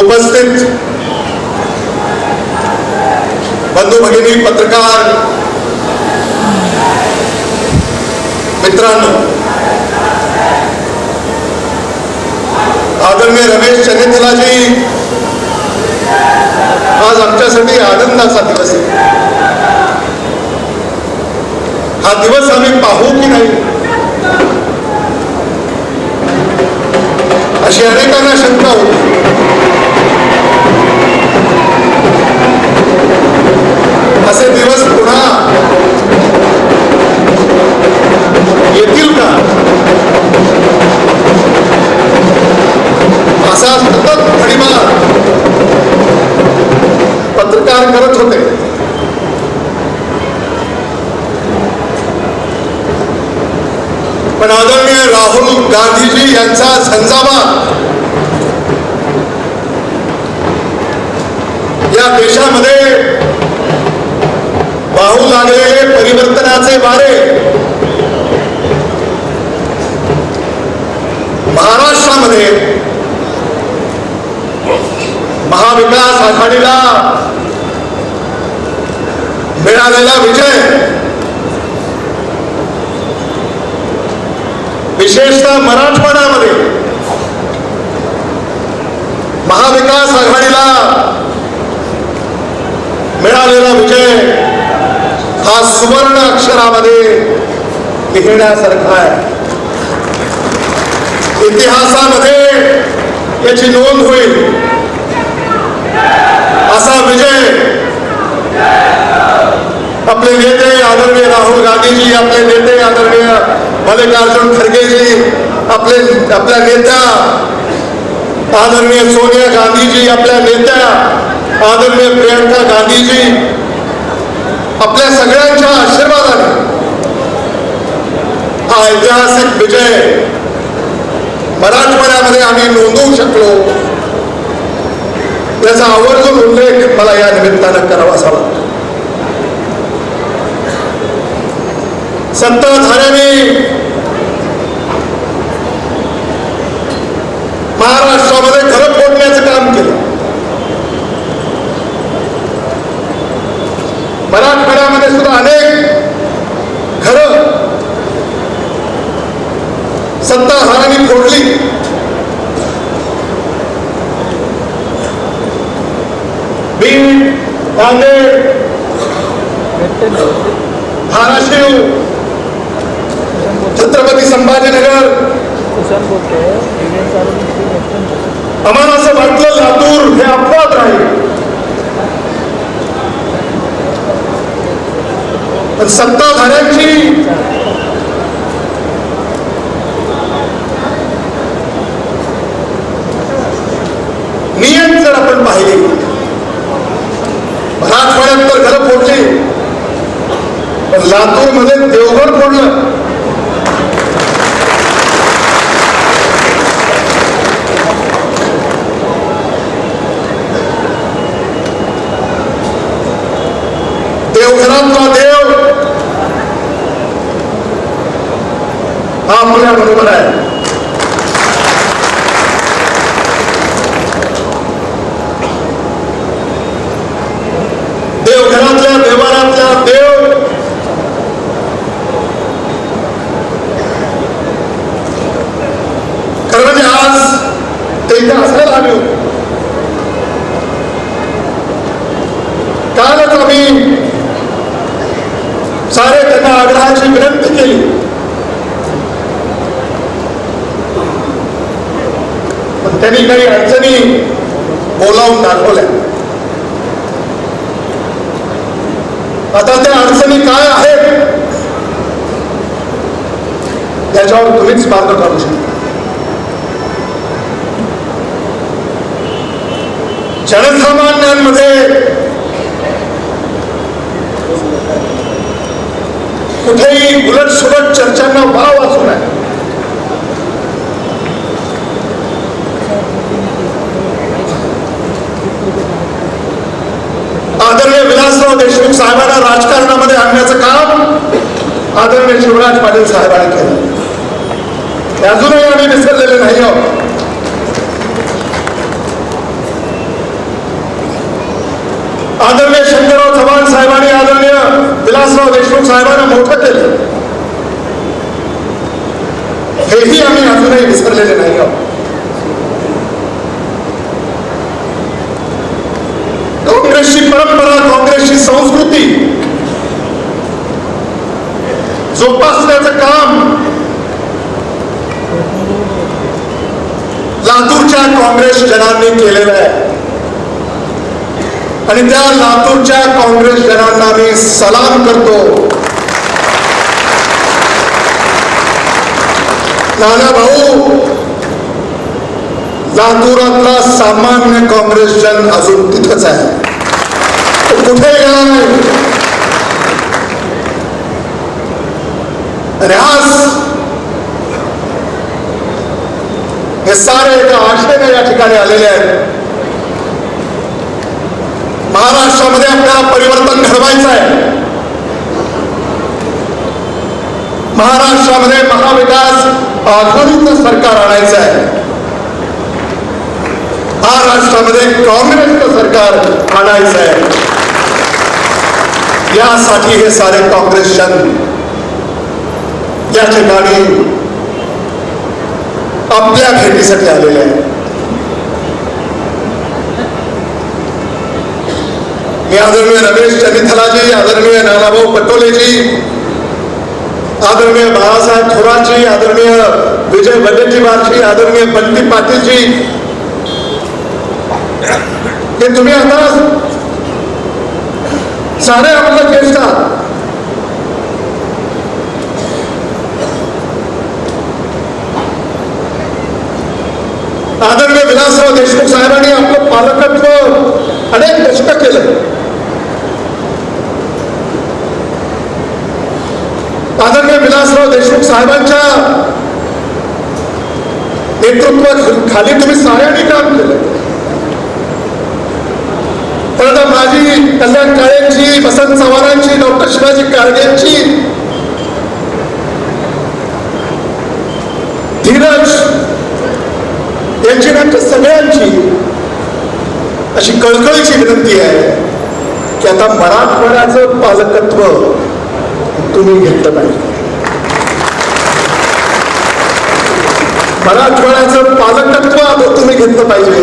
उपस्थित बंधू भगिनी पत्रकार मित्रांनो आदरणीय रमेश चंद्रलाजी आज आमच्यासाठी आनंदाचा दिवस आहे. हा दिवस आम्ही पाहू की नाही? अशी अनेकांना शंका होती. असे दिवस पुन्हा येतील का? असा सतत फळीमार पत्रकार करत होते. पण आदरणीय राहुल गांधीजी यांचा झंझावा या देशामध्ये वाहू लागलेले परिवर्तनाचे वारे. महाराष्ट्रामध्ये महाविकास आघाडीला मिळालेला विजय विशेषतः मराठवाड्यामध्ये महाविकास आघाडीला मिळालेला विजय हा सुवर्ण अक्षरामध्ये लिहिण्यासारखा आहे. इतिहासामध्ये याची नोंद होईल. असा विजय आपले नेते आदरणीय राहुल गांधीजी आपले नेते आदरणीय मल्लिकार्जुन खरगेजी आपले आपल्या नेत्या आदरणीय सोनिया गांधीजी आपल्या नेत्या आदरणीय प्रियंका गांधीजी आपल्या सगळ्यांच्या आशीर्वादाने. हा ऐतिहासिक विजय मराठवाड्यामध्ये आम्ही नोंदवू शकलो. त्याचा आवर्जून उल्लेख मला या निमित्तानं करावासा वाटतो. सत्ताधाऱ्यांनी महाराष्ट्रामध्ये खरं फोडण्याचं काम केलं मराठवाड्यामध्ये सुद्धा अनेक घर सत्ताधारांनी फोडली. बीड नांदेड धाराशिव छत्रपती संभाजीनगर आम्हाला असं वाटलं लातूर हे अपवाद राहील. पण सत्ताधाऱ्यांची नियम जर आपण पाहिले मराठवाड्यात तर घरं फोडली. पण लातूरमध्ये देवघर फोडलं. देवघरात हा आपल्या बरोबर आहे देवघरातल्या देवारातल्या देव खरं म्हणजे आज ते इथे असायला हवे होते कालच आम्ही सारे त्यांना आग्रहाची विनंती केली पण त्यांनी काही अडचणी बोलावून दाखवल्या आता त्या अडचणी काय आहेत? त्याच्यावर तुम्हीच मार्ग काढू शकता. जनसामान्यांमध्ये कुठेही उलट सुलट चर्चांना वाव असू नये आदरणीय विलासराव देशमुख साहेबांना राजकारणामध्ये आणण्याचं काम आदरणीय शिवराज पाटील साहेबांनी केलं. अजूनही आम्ही विसरलेले नाही आहोत. आदरणीय शंकरराव चव्हाण लातूरच्या काँग्रेस जनांना मी सलाम करतो. नाना भाऊ लातूरातला सामान्य काँग्रेस जन अजून तिथंच आहे. कुठे गेला नाही आणि आज हे सारे एका आशेने या ठिकाणी आलेले आहेत. महाराष्ट्रामध्ये आपल्याला परिवर्तन घडवायचं आहे. महाराष्ट्रामध्ये महाविकास आघाडीचं सरकार आणायचं आहे. महाराष्ट्रामध्ये काँग्रेसचं सरकार आणायचं आहे. यासाठी हे सारे काँग्रेस जन या ठिकाणी आपल्या भेटीसाठी आलेले आहे मी आदरणीय रमेश चनिथलाजी आदरणीय नानाभाऊ पटोलेजी आदरणीय बाळासाहेब थोरातजी आदरणीय विजय वडेट्टीवारजी आदरणीय बंटी पाटीलजी हे तुम्ही आता सारे आपलं ज्येष्ठ आहात. आदरणीय विलासराव देशमुख साहेबांनी आपलं पालकत्व अनेक दशक केलं आदरणीय विलासराव देशमुख साहेबांच्या नेतृत्वाखाली तुम्ही साऱ्यांनी काम केलं पण आता माझी कल्याण काळेंची वसंत चव्हाणांची डॉक्टर शिवाजी कारगेंची धीरज यांची आमच्या सगळ्यांची अशी कळकळीची विनंती आहे की आता मराठवाड्याचं पालकत्व तुम्ही घेतलं पाहिजे. मराठवाड्याचं पालकत्व आता तुम्ही घेतलं पाहिजे.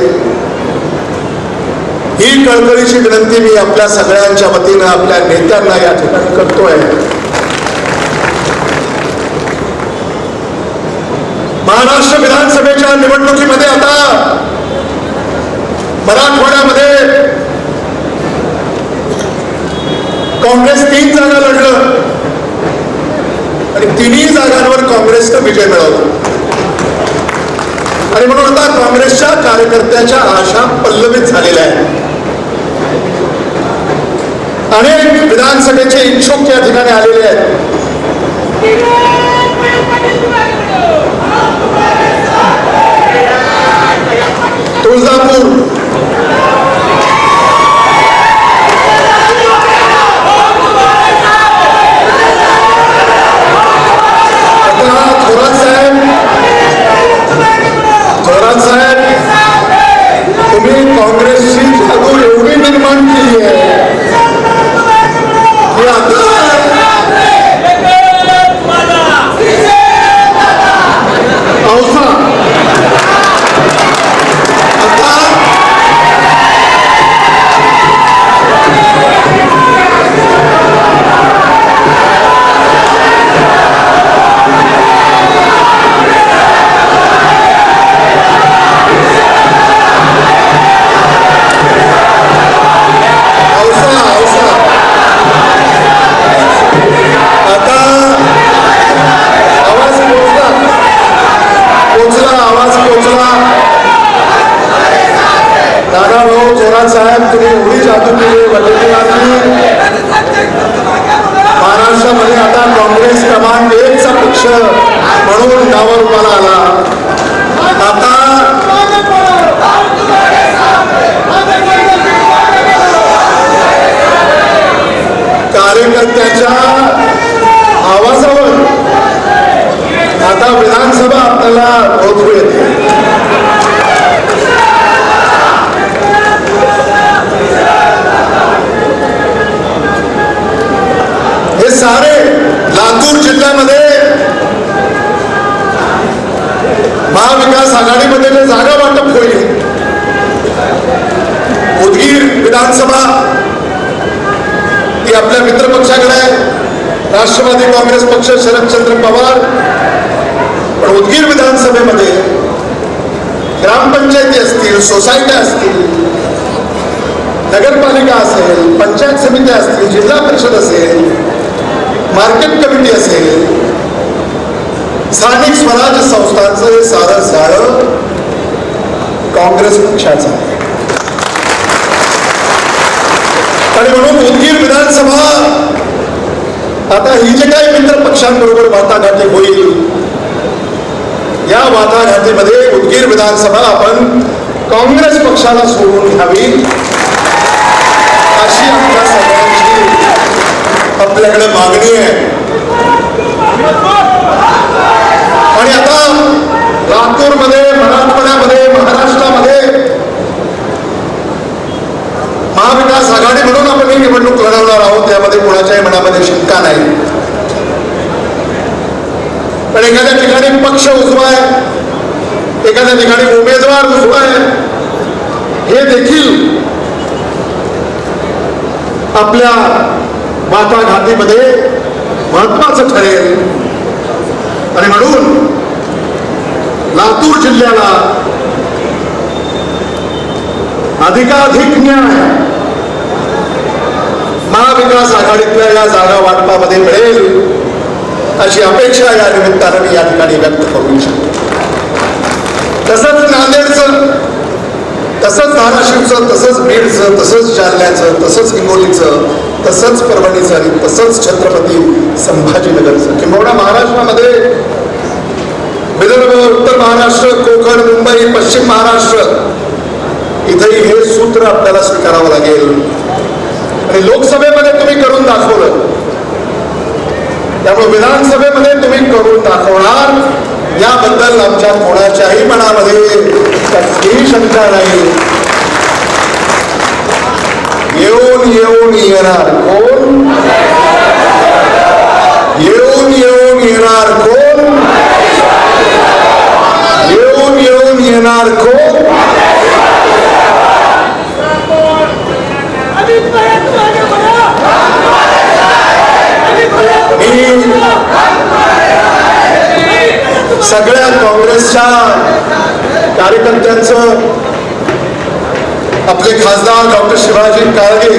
ही कळकळीची विनंती मी आपल्या सगळ्यांच्या वतीनं आपल्या नेत्यांना या ठिकाणी करतोय. महाराष्ट्र विधानसभेच्या निवडणुकीमध्ये आता मराठवाड्यामध्ये काँग्रेस तीन जागा लढलं आणि तिन्ही जागांवर काँग्रेसनं विजय मिळवला आणि म्हणून आता काँग्रेसच्या कार्यकर्त्याच्या आशा पल्लवित झालेल्या आहेत. अनेक विधानसभेचे इच्छुक या ठिकाणी आलेले आहेत. तुळजापूर महाराष्ट्रामध्ये आता काँग्रेस क्रमांक एकचा पक्ष म्हणून नावा रूपाला आला. आता कार्यकर्त्याच्या आवाजावर आता विधानसभा आपल्याला ओळखू येते शरदचंद्र पवार पण उदगीर विधानसभेमध्ये ग्रामपंचायती असतील सोसायट्या असतील नगरपालिका असेल पंचायत समित्या असतील जिल्हा परिषद असेल मार्केट कमिटी असेल स्थानिक स्वराज्य संस्थांचं हे सारं जाळं काँग्रेस पक्षाचं आहे. आणि म्हणून उदगीर विधानसभा आता ही जे काही मित्र पक्षांबरोबर वाटाघाटी होईल या वाटाघाटीमध्ये उदगीर विधानसभा आपण काँग्रेस पक्षाला सोडून घ्यावी अशी आपल्या सगळ्यांची आपल्याकडे मागणी आहे. आणि आता लातूरमध्ये मराठवाड्यामध्ये महाराष्ट्रामध्ये महाविकास आघाडी म्हणून आपण ही निवडणूक लढवणार यामध्ये कोणाच्याही मनामध्ये शंका नाही. पण एखाद्या ठिकाणी पक्ष उजवा आहे एखाद्या ठिकाणी उमेदवार उजवा आहे हे देखील आपल्या वाटाघाटीमध्ये महत्वाचं ठरेल. आणि म्हणून लातूर जिल्ह्याला अधिकाधिक न्याय महाविकास आघाडीतल्या या जागा वाटपामध्ये मिळेल अशी अपेक्षा या निमित्तानं मी या ठिकाणी व्यक्त करू इच्छितो. तसंच नांदेडचं तसंच धाराशिवचं तसंच बीडचं तसंच जालन्याचं तसंच हिंगोलीचं तसंच परभणीचं आणि तसंच छत्रपती संभाजीनगरचं. किंबहुना महाराष्ट्रामध्ये विदर्भ उत्तर महाराष्ट्र कोकण मुंबई पश्चिम महाराष्ट्र इथेही हे सूत्र आपल्याला स्वीकारावं लागेल. आणि लोकसभेमध्ये तुम्ही करून दाखवलं. त्यामुळे विधानसभेमध्ये तुम्ही करून दाखवणार. याबद्दल आमच्या कोणाच्याही मनामध्ये कसलीही शंका नाही. येऊन येऊन येणार कोण? येऊन येऊन येणार कोण? येऊन येऊन येणार कोण मी सगळ्या काँग्रेसच्या कार्यकर्त्यांचं आपले खासदार डॉक्टर शिवाजी काळगे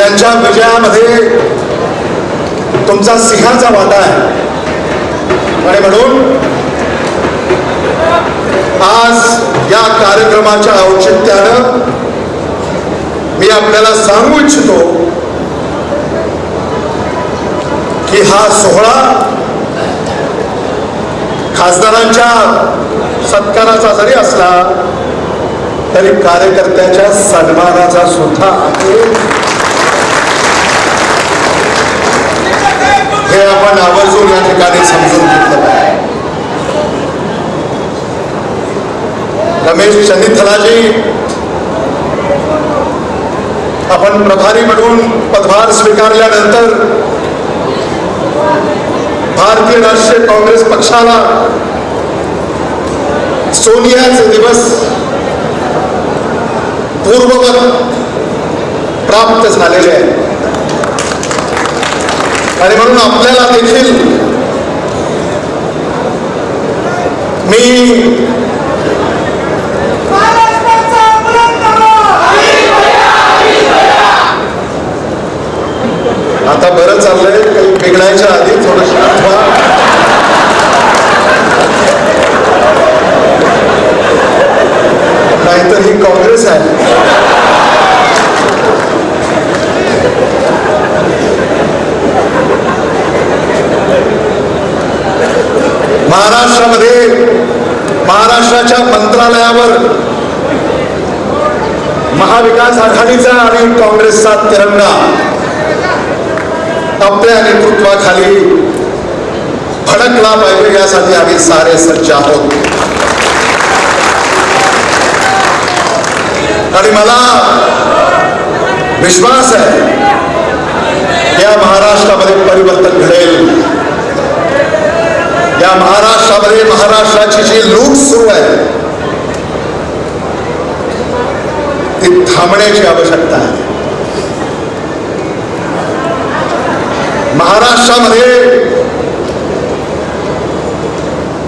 यांच्या विजयामध्ये तुमचा सिंहाचा वाटा आहे. आणि म्हणून आज या कार्यक्रमाच्या औचित्यानं मी आपल्याला सांगू इच्छितो की हा सोहळा खासदारांच्या सत्काराचा जरी असला तरी कार्यकर्त्याच्या सन्मानाचा सुद्धा हे आपण आवर्जून या ठिकाणी समजून घेतलं रमेश चंदीथलाजी आपण प्रभारी म्हणून पदभार स्वीकारल्यानंतर भारतीय राष्ट्रीय काँग्रेस पक्षाला सोनियाचे दिवस पूर्ववत प्राप्त झालेले आहे आणि म्हणून आपल्याला देखील मी आता बरं चाललंय. काही बिघडायच्या आधी थोडं नाहीतर ही काँग्रेस आहे. महाराष्ट्रामध्ये महाराष्ट्राच्या मंत्रालयावर महाविकास आघाडीचा आणि काँग्रेसचा तिरंगा. आपल्या नेतृत्वाखाली फडकला पाहिजे यासाठी आम्ही सारे सज्ज आहोत. आणि मला विश्वास आहे या महाराष्ट्रामध्ये परिवर्तन घडेल. या महाराष्ट्रामध्ये महाराष्ट्राची जी लूट सुरू आहे ती थांबण्याची आवश्यकता आहे. महाराष्ट्रामध्ये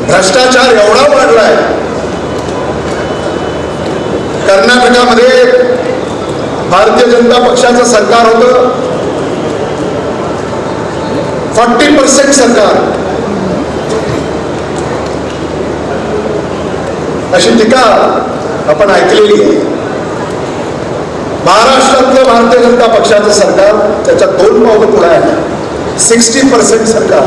भ्रष्टाचार एवढा वाढलाय. कर्नाटकामध्ये भारतीय जनता पक्षाचं सरकार होतं. फॉर्टी पर्सेंट सरकार. अशी टीका आपण ऐकलेली आहे. महाराष्ट्रातलं भारतीय जनता पक्षाचं सरकार त्याच्या दोन पावलं पुढे आहे सिक्स्टी पर्सेंट सरकार.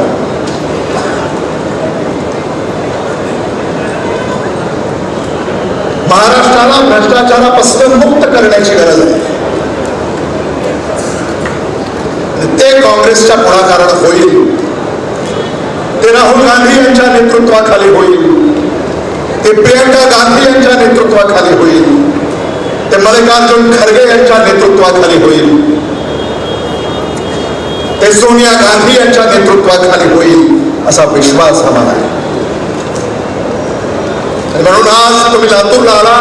महाराष्ट्राला भ्रष्टाचारापासून मुक्त करण्याची गरज आहे. ते काँग्रेसच्या पुढाकारात होईल. ते राहुल गांधी यांच्या नेतृत्वाखाली होईल. ते प्रियंका गांधी यांच्या नेतृत्वाखाली होईल. ते मल्लिकार्जुन खरगे यांच्या नेतृत्वाखाली होईल. ते सोनिया गांधी यांच्या नेतृत्वाखाली होईल असा विश्वास आम्हाला आहे. म्हणून आज तुम्ही लातूरला आला.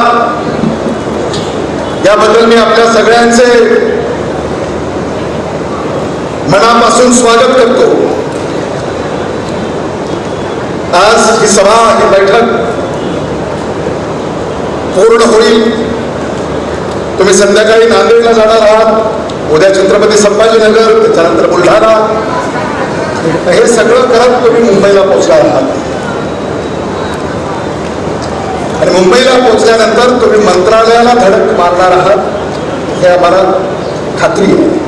याबद्दल मी आपल्या सगळ्यांचे मनापासून स्वागत करतो. आज ही सभा ही बैठक पूर्ण होईल. तुम्ही संध्याकाळी नांदेडला जाणार आहात. उद्या छत्रपती संभाजीनगर त्याच्यानंतर बुलढाणा. हे सगळं करत तुम्ही मुंबईला पोहोचणार आहात. आणि मुंबईला पोहोचल्यानंतर तुम्ही मंत्रालयाला धडक मारणार आहात हे आम्हाला खात्री आहे.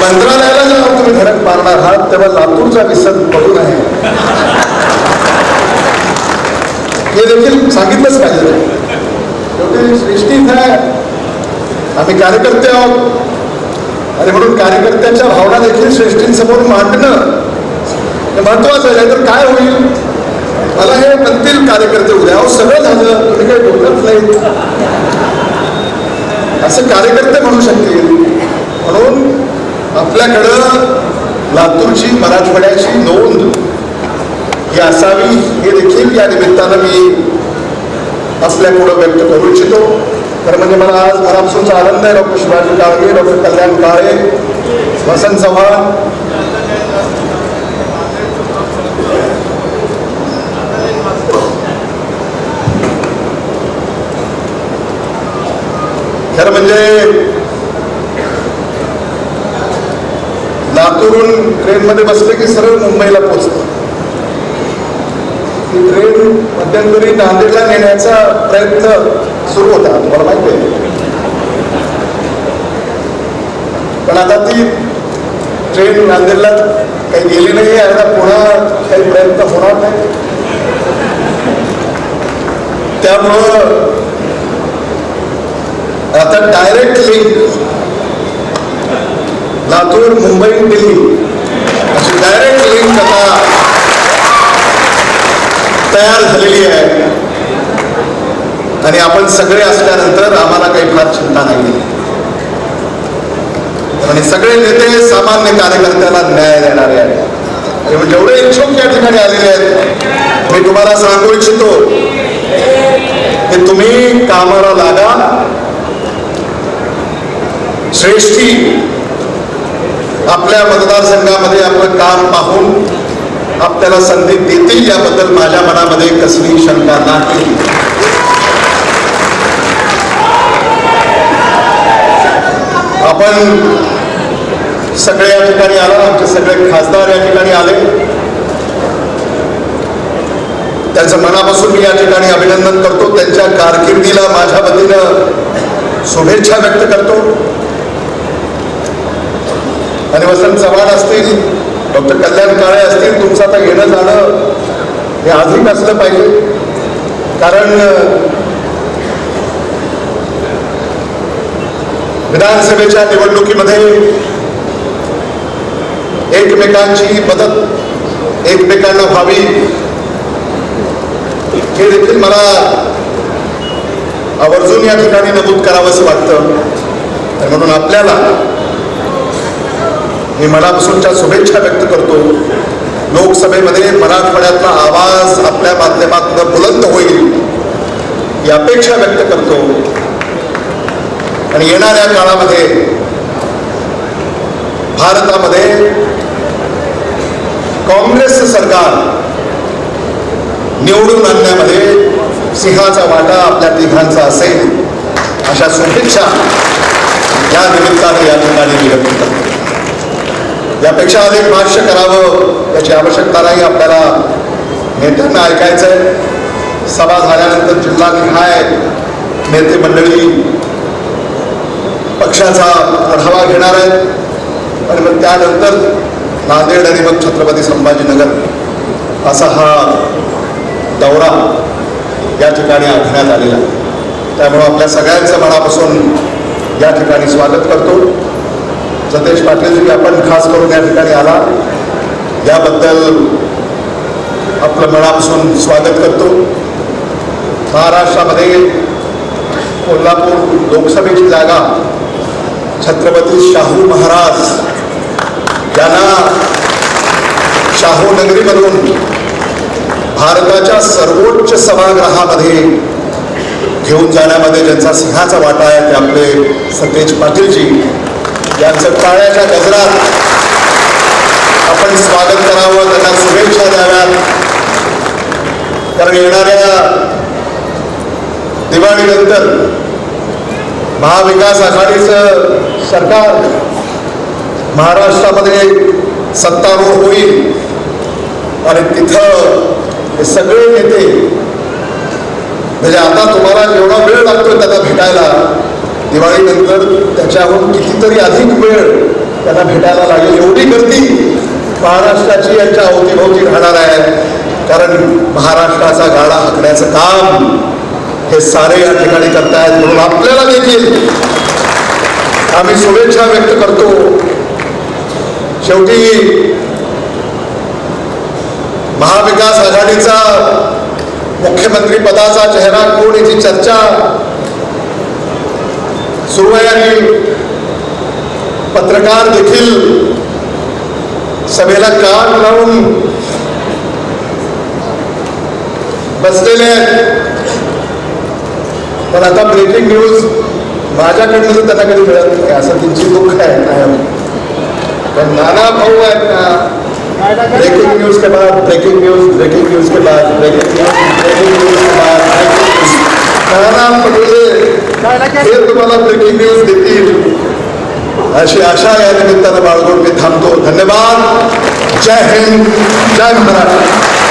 मंत्रालयाला जेव्हा तुम्ही धडक मारणार आहात तेव्हा लातूरचा विसर पडू नये. हे देखील सांगितलंच पाहिजे. शेवटी सृष्टी इथं आम्ही कार्यकर्ते आहोत. आणि म्हणून कार्यकर्त्यांच्या भावना देखील श्रेष्ठींसमोर मांडणं हे महत्वाचं आहे. तर काय होईल? मला हे म्हणतील कार्यकर्ते उद्या. अहो सगळं झालं. तुम्ही काही बोलत नाही असं कार्यकर्ते म्हणू शकतील. म्हणून आपल्याकडं लातूरची मराठवाड्याची नोंद ही असावी. हे देखील या निमित्तानं मी आपल्या पुढं व्यक्त करू इच्छितो. तर म्हणजे मला आज मनापासूनचा आनंद आहे. Doctor Shivaji Kalge doctor Kalyan Kale Vasant Chavan. खरं म्हणजे लातूरून ट्रेनमध्ये बसले की सरळ मुंबईला पोहोचतो. ट्रेन मध्यंतरी नांदेडला नेण्याचा प्रयत्न सुरू होता तुम्हाला माहिती आहे. पण आता ती ट्रेन नांदेडला काही गेली नाही आता पुन्हा काही प्रयत्न होणार नाही. त्यामुळं आता डायरेक्ट लिंक लातूर मुंबई दिल्ली अशी डायरेक्ट लिंक आता तयार झालेली आहे. आणि आपण सगळे असल्यानंतर आम्हाला काही फार चिंता नाही आणि सगळे नेते सामान्य कार्यकर्त्याला न्याय देणारे आहेत. जेवढे म्हणजे इच्छुक या ठिकाणी आलेले आहेत. मी तुम्हाला सांगू इच्छितो की तुम्ही कामाला लागा. श्रेष्ठी आपल्या मतदारसंघामध्ये आपलं काम पाहून आपल्याला संधी देतील याबद्दल माझ्या मनामध्ये कसली शंका नाही. आपण सगळे या ठिकाणी आला आमचे सगळे खासदार या ठिकाणी आले. त्यांचं मनापासून मी या ठिकाणी अभिनंदन करतो. त्यांच्या कारकिर्दीला माझ्या वतीनं शुभेच्छा व्यक्त करतो. आणि वसंत चव्हाण असतील डॉक्टर कल्याण काळे असतील तुमचं आता येणं जाणं हे अधिक असलं पाहिजे. कारण विधानसभेच्या निवडणुकीमध्ये एकमेकांची मदत एकमेकांना व्हावी हे देखील मला आवर्जून या ठिकाणी नमूद करावंसं वाटतं. म्हणून आपल्याला मी मनापासूनच्या शुभेच्छा व्यक्त करतो. लोकसभेमध्ये मराठवाड्यातला आवाज आपल्या माध्यमातून बुलंद होईल ही अपेक्षा व्यक्त करतो. आणि येणाऱ्या काळामध्ये भारतामध्ये काँग्रेस सरकार निवडून आणण्यामध्ये सिंहाचा वाटा आपल्या तिघांचा असेल अशा शुभेच्छा या निमित्ताने या ठिकाणी व्यक्त करतो. यापेक्षा अधिक भाष्य करावं याची आवश्यकता नाही आपल्याला नेत्यांना ऐकायचं आहे सभा झाल्यानंतर जिल्हा निहाय नेते मंडळी पक्षाचा आढावा घेणार आहेत. आणि मग त्यानंतर नांदेड आणि मग छत्रपती संभाजीनगर असा हा दौरा या ठिकाणी आखण्यात आलेला त्यामुळं आपल्या सगळ्यांचं मनापासून या ठिकाणी स्वागत करतो. सतेज पाटील आपण खास करून या ठिकाणी आला. याबद्दल आपलं मनापासून स्वागत करतो. महाराष्ट्रामध्ये कोल्हापूर लोकसभेची जागा छत्रपती शाहू महाराज यांना शाहू नगरीमधून भारताच्या सर्वोच्च सभागृहामध्ये घेऊन जाण्यामध्ये ज्यांचा सिंहाचा वाटा आहे ते आपले सतेज पाटीलजी. यांचं टाळ्याच्या गजरात आपण स्वागत करावं त्यांना शुभेच्छा द्याव्यात. कारण येणाऱ्या दिवाळीनंतर महाविकास आघाडीचं सरकार महाराष्ट्रामध्ये सत्तारूढ होईल. आणि तिथं हे सगळे नेते म्हणजे आता तुम्हाला जेवढा वेळ लागतोय त्यांना भेटायला दिवाळीनंतर त्याच्याहून कितीतरी अधिक वेळ त्यांना भेटायला लागेल. एवढी गर्दी महाराष्ट्राची यांच्या अवतीभोवती राहणार आहे. कारण महाराष्ट्राचा गाडा हाकण्याचं काम हे सारे या ठिकाणी करतायत म्हणून आपल्याला देखील आम्ही शुभेच्छा व्यक्त करतो. शेवटी महाविकास आघाडीचा मुख्यमंत्री पदाचा चेहरा कोण याची चर्चा सुरू आहे आणि पत्रकार देखील सभेला कान लावून बसलेले आहेत पण आता ब्रेकिंग न्यूज़ माझ्याकडनं तर त्यांना कधी मिळत नाही असं त्यांची दुःख आहे कायम पण नाना भाऊ आहेत ना ब्रेकिंग न्यूज़ के बाद ब्रेकिंग न्यूज़ ब्रेकिंग न्यूज़ के बाद ब्रेकिंग न्यूज़ ब्रेकिंग न्यूज़ के बाद. नाना पटोले हे तुम्हाला ब्रेकिंग न्यूज देतील. अशी आशा या निमित्तानं बाळगून मी थांबतो. धन्यवाद. जय हिंद. जय महाराष्ट्र.